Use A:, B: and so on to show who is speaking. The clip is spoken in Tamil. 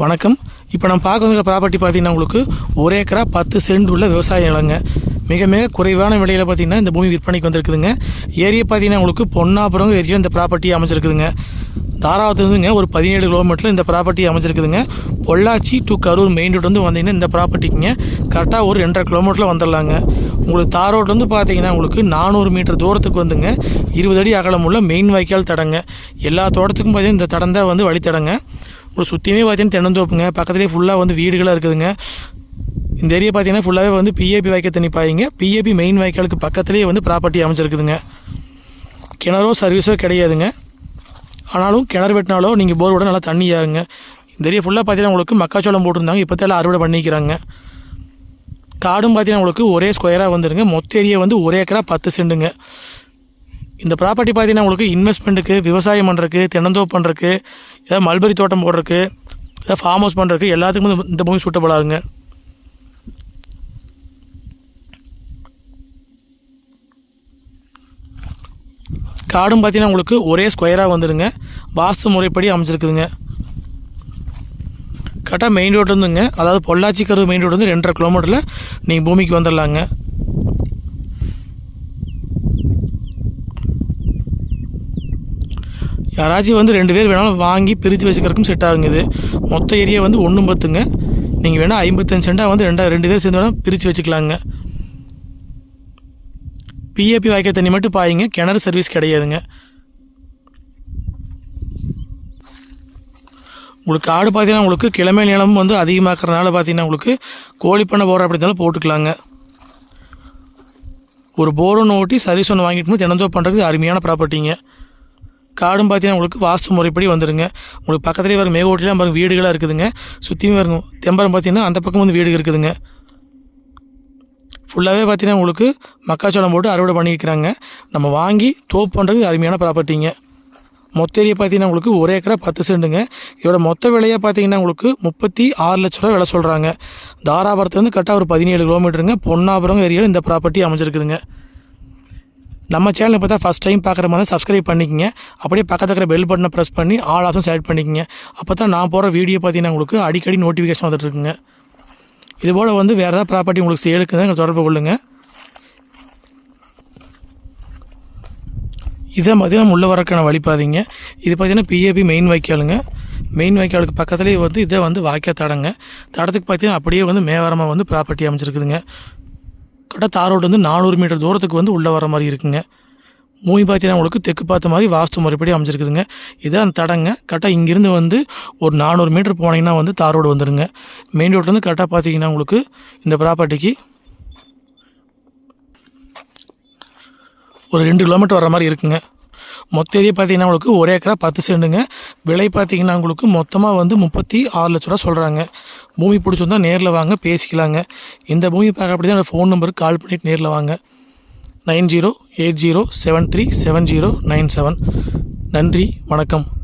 A: வணக்கம். இப்போ நம்ம பார்க்க ப்ராப்பர்ட்டி பார்த்தீங்கன்னா உங்களுக்கு ஒரு ஏக்கரா பத்து சென்ட் உள்ள விவசாய நிலங்க. மிக மிக குறைவான விலையில் பார்த்தீங்கன்னா இந்த பூமி விற்பனைக்கு வந்திருக்குதுங்க. ஏரியா பார்த்தீங்கன்னா உங்களுக்கு பொன்னாபுரம் ஏரியா இந்த ப்ராப்பர்ட்டி அமைஞ்சிருக்குதுங்க. தாராவத்துலேருந்துங்க ஒரு பதினேழு கிலோமீட்டரில் இந்த ப்ராப்பர்ட்டி அமைஞ்சிருக்குதுங்க. Pollachi to Karur main road வந்து வந்தீங்கன்னா இந்த ப்ராப்பர்ட்டிக்குங்க கரெக்டாக ஒரு ரெண்டரை கிலோமீட்டரில் வந்துடலாங்க. உங்களுக்கு தார் ரோட்லேருந்து பார்த்தீங்கன்னா உங்களுக்கு நானூறு மீட்டர் தூரத்துக்கு வந்துங்க. இருபது அடி அகலமுள்ள மெயின் வாய்க்கால் தடங்க. எல்லா தோட்டத்துக்கும் பார்த்தீங்கன்னா இந்த தடம் தான் வந்து வழித்தடங்க. உங்களுக்கு சுற்றியுமே பார்த்தீங்கன்னா தென்னந்தோப்புங்க பக்கத்துலேயே ஃபுல்லாக வந்து வீடுகளாக இருக்குதுங்க. இந்த ஏரியா பார்த்தீங்கன்னா ஃபுல்லாகவே வந்து பிஏபி வாய்க்கால் தண்ணி பாயிங்க. பிஏபி மெயின் வாய்க்காலுக்கு பக்கத்துலேயே வந்து ப்ராப்பர்ட்டி அமைச்சிருக்குதுங்க கிணறோ சர்வீஸோ கிடையாதுங்க. ஆனாலும் கிணறு வெட்டினாலோ நீங்கள் போர் விட நல்லா தண்ணி ஆகுங்க. இந்த ஏரியா ஃபுல்லாக பார்த்தீங்கன்னா உங்களுக்கு மக்காச்சோளம் போட்டிருந்தாங்க. இப்போ தான் அறுவடை பண்ணிக்கிறாங்க. காடும் பார்த்தீங்கன்னா உங்களுக்கு ஒரே ஸ்கொயராக வந்துருங்க. மொத்த ஏரியா வந்து ஒரே ஏக்கரா பத்து செண்டுங்க. இந்த ப்ராப்பர்ட்டி பார்த்தீங்கன்னா உங்களுக்கு இன்வெஸ்ட்மெண்ட்டுக்கு விவசாயம் பண்ணுறக்கு தென்னந்தோப்பு பண்ணுறக்கு ஏதாவது மல்பரி தோட்டம் போடுறக்கு ஏதாவது ஃபார்ம் ஹவுஸ் பண்ணுறக்கு எல்லாத்துக்கும் இந்த- இந்த பூமி சூட்டபுளாகுங்க காடும் பார்த்தீங்கன்னா உங்களுக்கு ஒரே ஸ்கொயராக வந்துடுங்க வாஸ்து முறைப்படி அமைச்சிருக்குதுங்க கரெக்டாக மெயின் ரோடு இருந்துங்க. அதாவது பொள்ளாச்சி கரு மெயின் ரோடு வந்து ரெண்டரை கிலோமீட்டரில் நீங்கள் பூமிக்கு வந்துடலாங்க யாராச்சும் வந்து ரெண்டு பேர் வேணாலும் வாங்கி பிரித்து வச்சுக்கிறதுக்கும் செட் ஆகுங்குது மொத்த ஏரியா வந்து ஒன்று பத்துங்க. நீங்கள் வேணால் ஐம்பத்தஞ்சு சென்டாக வந்து ரெண்டா ரெண்டு பேர் சேர்ந்து வேணால் பிரித்து வச்சுக்கலாங்க. பிஏபி வாய்க்கால் தண்ணி மட்டும் பாயுங்க. கிணறு சர்வீஸ் கிடையாதுங்க. உங்களுக்கு காடு பார்த்தீங்கன்னா உங்களுக்கு கிழமை நிலமும் வந்து அதிகமாக்குறதுனால பார்த்தீங்கன்னா உங்களுக்கு கோழி பண்ண போகிற அப்படி இருந்தாலும் போட்டுக்கலாங்க. ஒரு போர் ஒன்று ஓட்டி சர்வீஸ் ஒன்று வாங்கிட்டு தினந்தோ பண்ணுறது அருமையான ப்ராப்பர்ட்டிங்க காடும் பார்த்தீங்கன்னா உங்களுக்கு வாஸ்து முறைப்படி வந்துடுங்க உங்களுக்கு பக்கத்துலேயே வரும் மேகோட்டிலாம் பாருங்கள் வீடுகளாக இருக்குதுங்க. சுற்றியும் வருங்க தெம்பரம் பார்த்தீங்கன்னா அந்த பக்கம் வந்து வீடு இருக்குதுங்க. ஃபுல்லாகவே பார்த்தீங்கன்னா உங்களுக்கு மக்காச்சோளம் போட்டு அறுவடை பண்ணியிருக்கிறாங்க நம்ம வாங்கி தோப்பு பண்ணுறது அருமையான ப்ராப்பர்ட்டிங்க மொத்த ஏரியா பார்த்தீங்கன்னா உங்களுக்கு ஒரு ஏக்கரா பத்து செண்டுங்க. இதோட மொத்த விலையாக பார்த்தீங்கன்னா உங்களுக்கு முப்பத்தி ஆறு லட்ச ரூபா விலை சொல்கிறாங்க தாராபுரத்துலேருந்து கரெக்டாக ஒரு பதினேழு கிலோமீட்டருங்க. பொன்னாபுரம் ஏரியாவில் இந்த ப்ராப்பர்ட்டி அமைஞ்சிருக்குதுங்க. நம்ம சேனலை பார்த்தா ஃபஸ்ட் டைம் பார்க்குற மாதிரி சப்ஸ்கிரைப் பண்ணிக்கங்க. அப்படியே பக்கத்தில் இருக்கிற பெல் பட்டனை ப்ரெஸ் பண்ணி ஆல் ஆப்ஷன் செலக்ட் பண்ணிக்கங்க. அப்போ தான் நான் போகிற வீடியோ பார்த்தீங்கன்னா உங்களுக்கு அடிக்கடி நோட்டிஃபிகேஷன் வந்துட்டுருக்குங்க இதுபோல் வந்து வேறு ஏதாவது ப்ராப்பர்ட்டி உங்களுக்கு சேலுக்கு தான் எங்களை தொடர்பு கொள்ளுங்க. இதை பார்த்தீங்கன்னா உள்ள வரக்கான வழிபாதைங்க இது பார்த்தீங்கன்னா பிஏபி மெயின் வாய்க்காலுங்க. மெயின் வாய்க்காலுக்கு பக்கத்துலேயே வந்து இதை வந்து வாய்க்கால் தடங்க. தடத்துக்கு பார்த்தீங்கன்னா அப்படியே வந்து மேவரமாக வந்து ப்ராப்பர்ட்டி அமைச்சிருக்குதுங்க கரெக்டாக தார் ரோட்லேருந்து நானூறு மீட்டர் தூரத்துக்கு வந்து உள்ளே வர மாதிரி இருக்குங்க. மூவி பார்த்தீங்கன்னா உங்களுக்கு தெற்கு பார்த்த மாதிரி வாஸ்து முறைப்படி அமைஞ்சிருக்குதுங்க. இதான் அந்த தடங்க. கரெக்டாக இங்கேருந்து வந்து ஒரு நானூறு மீட்டர் போனீங்கன்னா வந்து தார் ரோடு வந்துடுங்க மெயின் ரோட்லேருந்து கரெக்டாக பார்த்தீங்கன்னா உங்களுக்கு இந்த ப்ராப்பர்ட்டிக்கு ஒரு ரெண்டு கிலோமீட்டர் வர மாதிரி இருக்குங்க. மொத்த ஏரியா பார்த்தீங்கன்னா உங்களுக்கு ஒரு ஏக்கரா பத்து செண்டுங்க. விலை பார்த்தீங்கன்னா உங்களுக்கு மொத்தமாக வந்து முப்பத்தி ஆறு லட்ச ரூபா சொல்கிறாங்க பூமி பிடிச்சிருந்தா நேரில் வாங்க பேசிக்கலாங்க. இந்த பூமி பார்க்க அப்படி தான் ஃபோன் நம்பருக்கு கால் பண்ணிவிட்டு நேரில் வாங்க. Nine zero eight zero seven three seven zero nine seven. நன்றி வணக்கம்.